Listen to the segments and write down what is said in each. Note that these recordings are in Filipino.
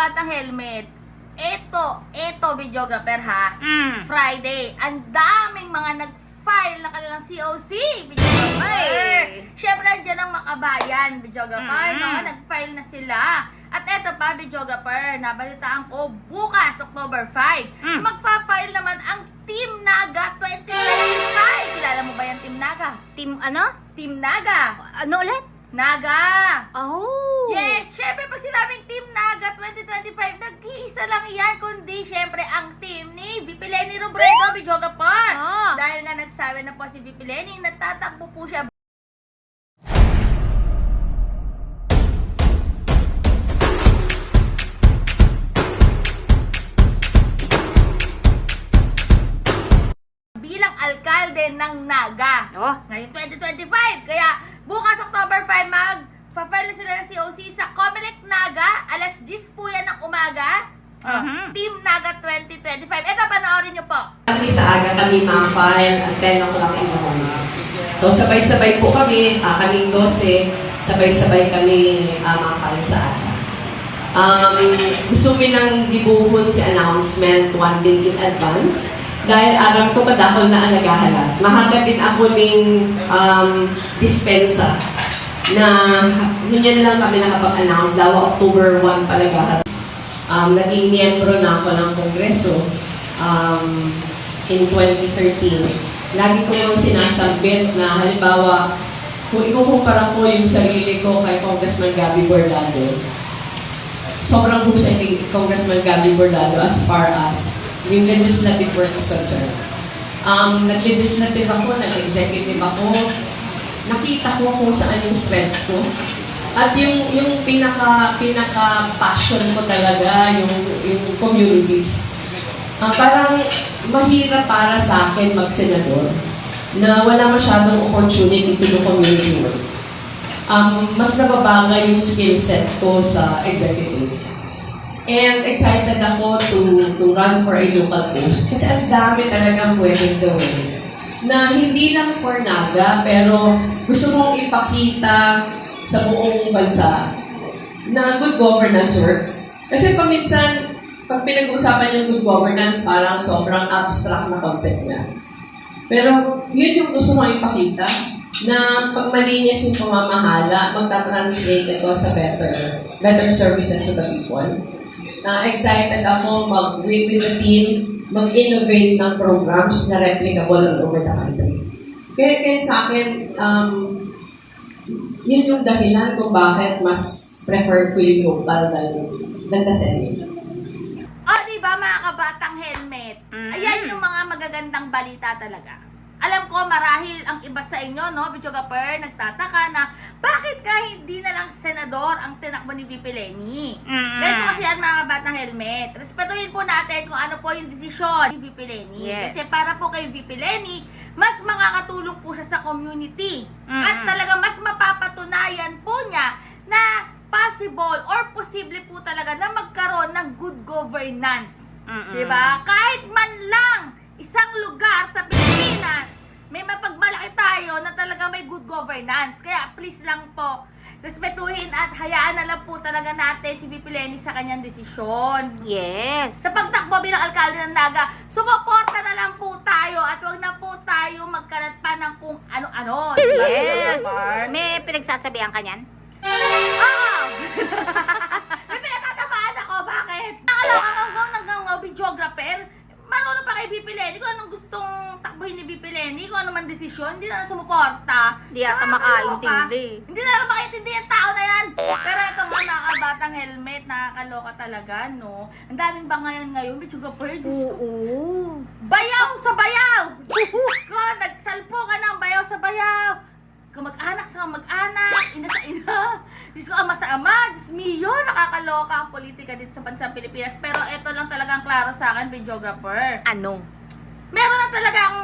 kabatang helmet, eto, eto, videographer ha. Mm. Friday, ang daming mga nag-file ng kanilang COC, videographer. Ay. Siyempre, andyan ang makabayan, videographer, Mm. no? Nag-file na sila. At eto pa, videographer, nabalitaan ko, bukas, October 5, Mm. magpa-file naman ang Team Naga 2025. Kilala mo ba yung Team Naga? Team ano? Team Naga. Ano ulit? Naga. Oh. Yes, syempre pag sinabing Team Naga 2025, nag-iisa lang yan, kundi syempre ang team ni VP Lenny Robredo, Bijoga Park. Ah. Dahil nga nagsabi na po si VP Lenny, natatakbo po siya bilang alkalde ng Naga. Oh. Ngayon 2025. Kaya bukas October 5 mag file na sila ng COC sa Comelec Naga. Alas 10 po yan ng umaga. Mhm. Team Naga 2025. Ito, panoorin nyo po. Kami sa aga kami ma-file at 10 o'clock in the morning. So sabay-sabay po kami, ah, kaming 12, sabay-sabay kami uh, ma-file sa aga. Um, gusto mo lang dibuhon si announcement one day in advance dahil aram ko padakol na ang naghahalap. Mahaga din ako ng um, dispensa na yun lang kami nakapag-announce daw October 1 palaga um, naging miyembro na ako ng Kongreso um, in 2013. Lagi ko nang sinasabit na halimbawa, kung ikukumpara ko yung sarili ko kay Congressman Gabby Bordado, sobrang husay ni Congressman Gabby Bordado as far as yung legislative work is concerned. Um, nag-legislative ako, nag-executive ako, nakita ko kung saan yung strengths ko. At yung yung pinaka pinaka passion ko talaga yung yung communities. Ah, parang mahirap para sa akin mag-senador na wala masyadong opportunity to do community work. Um, mas nababagay yung skill set ko sa executive. And excited ako to to run for a local post kasi ang dami talagang pwedeng gawin na hindi lang for Naga, pero gusto mong ipakita sa buong bansa na good governance works. Kasi paminsan, pag pinag-uusapan yung good governance, parang sobrang abstract na concept niya. Pero yun yung gusto mong ipakita na pag malinis yung pamamahala, magta-translate ito sa better better services to the people. Na excited ako mag-work with the team, mag-innovate ng programs na replicable all over the country. Kaya, kaya sa akin, um, yun yung dahilan kung bakit mas prefer ko yung local than, than the Senate. O, di ba mga kabatang helmet? Mhm. Ayan yung mga magagandang balita talaga. Alam ko marahil ang iba sa inyo, no, Bichogaper, nagtataka na bakit ka hindi na lang senador ang tinakbo ni VP Lenny? Mm. Ganito kasi yan mga kabatang helmet. Respetuhin po natin kung ano po yung desisyon ni VP Lenny. Yes. Kasi para po kay VP Lenny, mas makakatulong po siya sa community. Mm-mm. At talaga mas mapapatunayan po niya na possible or posible po talaga na magkaroon ng good governance. Mm-mm. Diba? Kahit man lang isang lugar sa Pilipinas, may mapagmalaki tayo na talaga may good governance. Kaya please lang po, respetuhin at hayaan na lang po talaga natin si VP Lenny sa kanyang desisyon. Yes. Sa pagtakbo bilang alkalde ng Naga, sumuporta na lang po tayo at wag na po tayo magkalat pa ng kung ano-ano. Diba, Yes. May pinagsasabihan ka niyan? Ah! May pinatatamaan ako, bakit? Nakaloka ka hanggang hanggang videographer. Marunong pa kay VP Lenny kung anong gustong takbuhin ni VP Lenny, kung ano man desisyon, hindi na lang sumuporta. Hindi ata Nakakaloka. makaintindi. Hindi na lang makaintindi yung tao na yan. Pero ito mga nakabatang helmet, nakakaloka talaga, no? Ang daming bangayan ngayon, videographer, Diyos ko. Oo. Bayaw sa bayaw! ko, nagsalpo ka ng bayaw sa bayaw! Kamag-anak sa kamag-anak, ina sa ina. Diyos ko, ama sa ama. Diyos mio, nakakaloka ang politika dito sa bansang Pilipinas. Pero ito lang talagang klaro sa akin, videographer. Ano? Meron na talaga akong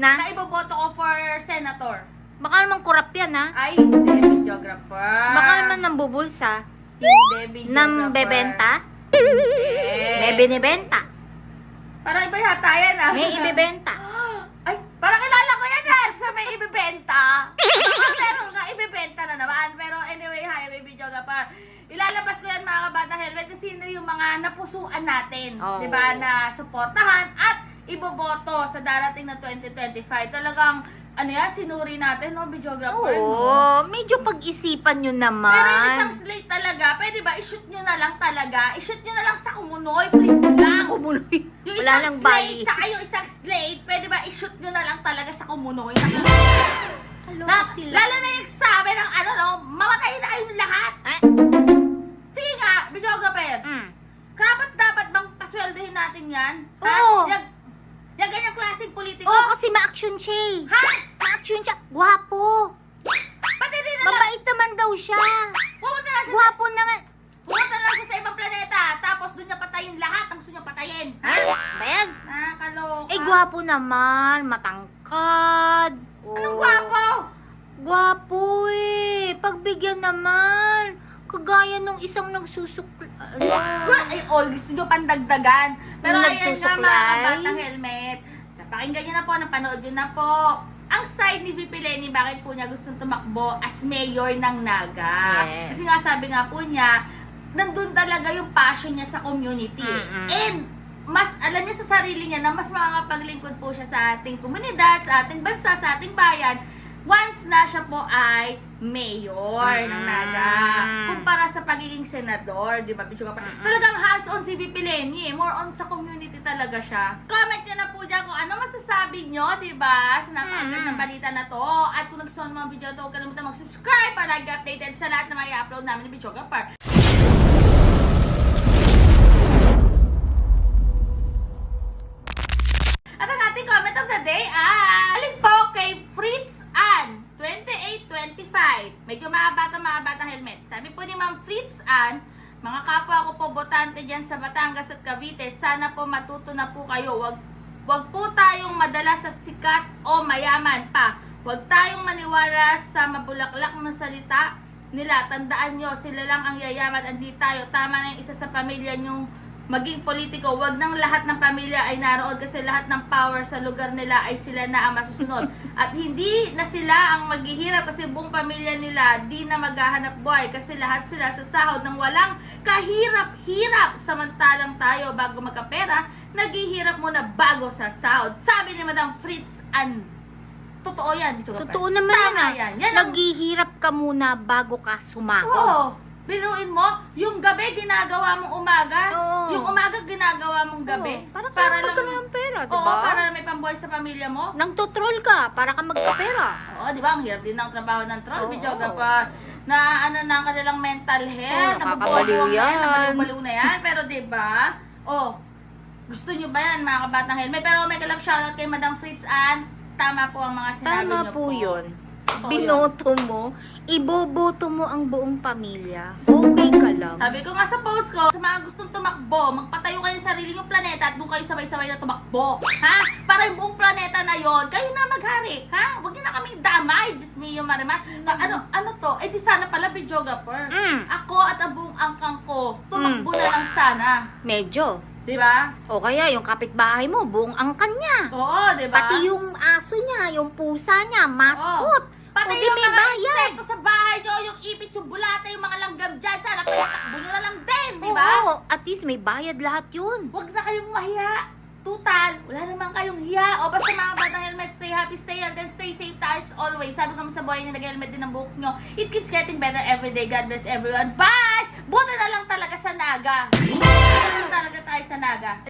Na? na iboboto ko for senator. Baka naman corrupt yan, ha? Ay, hindi, videographer. Baka naman nambubulsa. Hindi, videographer. Nang bebenta? Hindi. Bebe ni benta. Parang iba yata yan, ah. May ibebenta. Ay, parang kilala ko yan yan sa may ibibenta. Baka meron nga ibibenta na naman. Pero anyway, hi, may video ka pa. Ilalabas ko yan bata helmet kung sino yung mga napusuan natin, Oo. 'di ba, na suportahan iboboto sa darating na 2025. Talagang ano yan, sinuri natin, no, videographer, no? Oo, medyo pag-isipan nyo Pero yung naman. isang slate talaga, pwede ba, i-shoot nyo na lang talaga. I-shoot nyo na lang sa kumunoy, please lang. Kumuloy. Yung Wala isang nang slate, bali. tsaka yung isang slate, pwede ba, i-shoot nyo na lang talaga sa kumunoy. Hello, Na, sila. lalo na yung sabi ng ano, no, siya eh. Ha? Ma-action siya. Gwapo. Pati din na lang. Mabait naman daw siya. Pumunta na siya, Gwapo naman. pumunta na lang siya sa ibang planeta. Tapos doon niya patayin lahat ang gusto niya patayin. Ha? Ba yan? Nakakaloka. Eh, gwapo naman. Matangkad. Anong Oo. gwapo? Gwapo eh. Pagbigyan naman. Kagaya nung isang nagsusuk... Ano? Ay, oh, gusto niyo pandagdagan. Pero ayan nga mga kabatang helmet. Napakinggan niyo na po, napanood niyo na po. Ang side ni VP Lenny, bakit po niya gustong tumakbo as mayor ng Naga? Yes. Kasi nga sabi nga po niya, nandun talaga yung passion niya sa community. Mm-mm. And mas alam niya sa sarili niya na mas makakapaglingkod po siya sa ating komunidad, sa ating bansa, sa ating bayan once na siya po ay mayor ng Naga. Mm. Kumpara sa pagiging senador, di ba? Bicho ka pa. Talagang hands-on si VP Lenny eh. More on sa community talaga siya. Comment nyo na po dyan kung ano masasabi nyo, di ba? Sa napakagad Mm. ng balita na to. At kung nagustuhan mo ang video to, huwag kalimutan mag-subscribe para lagi updated sa lahat na may upload namin ni Bicho Gapar. At ang ating comment of the day ay alin po kay Fritz Ann 2825. Medyo maabata maabata helmet. Sabi po ni Ma'am Fritz Ann, mga kapwa ko po botante dyan sa Batangas at Cavite, sana po matuto na po kayo. Wag, wag po tayong madala sa sikat o mayaman pa. Wag tayong maniwala sa mabulaklak na salita nila. Tandaan nyo, sila lang ang yayaman, hindi tayo. Tama na yung isa sa pamilya nyong maging politiko, wag nang lahat ng pamilya ay naroon kasi lahat ng power sa lugar nila ay sila na ang masusunod. At hindi na sila ang maghihirap kasi buong pamilya nila di na maghahanap buhay kasi lahat sila sa sahod ng walang kahirap-hirap. Samantalang tayo bago magkapera, naghihirap muna bago sa sahod. Sabi ni Madam Fritz Ann. Totoo yan, Bicho. Totoo naman Tama yan, ah. yan. Naghihirap ka muna bago ka sumahod. Oo. Biruin mo, yung gabi ginagawa mong umaga, Oo. Yung umaga ginagawa mong gabi. Oo, para para magkaroon ng pera, di Oo, ba? para lang may pambuhay sa pamilya mo. Nang tutrol ka, para ka magkapera. Oo, di ba? Ang hirap din ng trabaho ng troll, Oo. videographer. Na ano na ang kanilang mental health, Oo, nakakabaliw nabubuwang na yan. nabaliw-baliw na yan. Pero di ba? Oh, gusto nyo ba yan mga kabatang helmet? Pero may kalap shoutout kay Madam Fritz Ann. Tama po ang mga sinabi Tama nyo po yun. Binoto mo, iboboto mo ang buong pamilya. Okay ka lang. Sabi ko nga sa post ko, sa mga gustong tumakbo, magpatayo kayo sa sarili yung planeta at doon kayo sabay-sabay na tumakbo. Ha? Para yung buong planeta na yon, kayo na maghari. Ha? Huwag niyo na kaming damay. Diyos me, yung mariman. Pa- ano, ano to? Eh di sana pala videographer. Mm, Ako at ang buong angkang ko, tumakbo na lang sana. medyo. Di ba? O kaya yung kapitbahay mo, buong angkan niya. Oo, di ba? Pati yung aso niya, yung pusa niya, mascot. Pati o di yung may mga bayad. insekto sa bahay nyo, yung ipis, yung bulata, yung mga langgam dyan, sana pinatakbo nyo na lang din, di ba? Oo, at least may bayad lahat yun. Huwag na kayong mahiya. Tutal, wala naman kayong hiya. O basta mga batang helmet, stay happy, stay healthy, and stay safe tayo as always. Sabi ko sa buhay niyo, nag-helmet din ang buhok nyo. It keeps getting better every day. God bless everyone. Bye! Buti na lang talaga sa naga. Buti na lang talaga tayo sa naga.